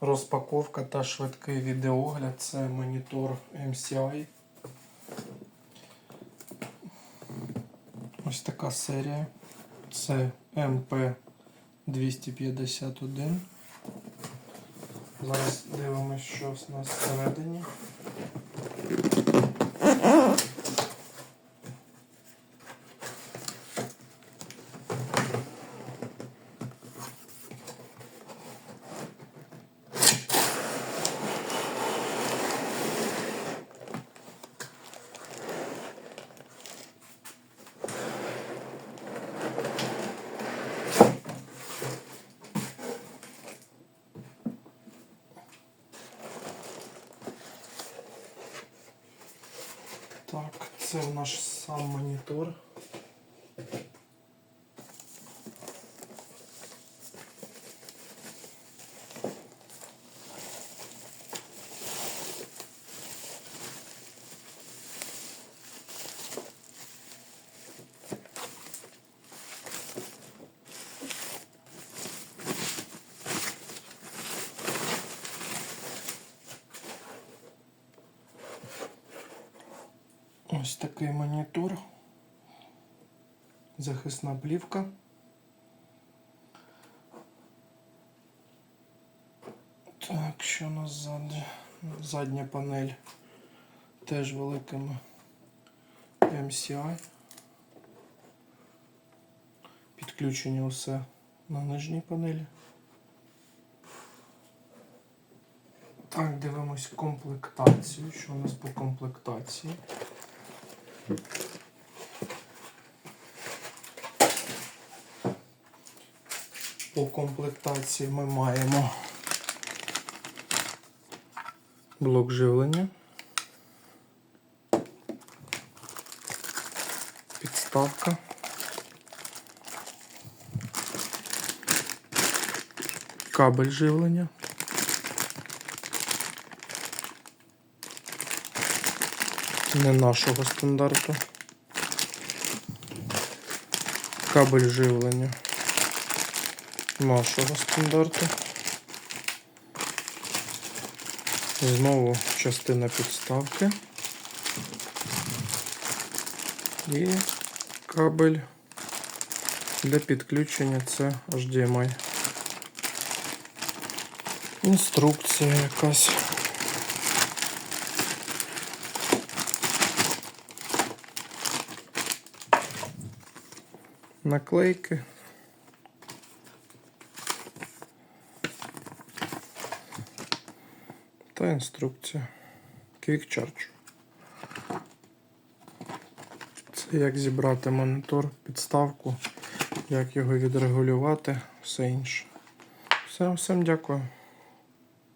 Розпаковка та швидкий відеогляд. Це монітор MCI. Ось така серія. Це MP251. Зараз дивимося, що в нас всередині. Так, це наш сам монітор. Ось такий монітор. Захисна плівка. Так, що у нас ззаді? Задня панель теж великими MCI. Підключення усе на нижній панелі. Так, дивимось комплектацію. Що у нас по комплектації? По комплектації ми маємо блок живлення, підставка, кабель живлення. Не нашого стандарту. Кабель живлення нашого стандарту. Знову частина підставки. І кабель для підключення це HDMI. Інструкція якась. Наклейки. Та інструкція. Quick Charge. Це як зібрати монітор, підставку, як його відрегулювати, все інше. Все, всім дякую.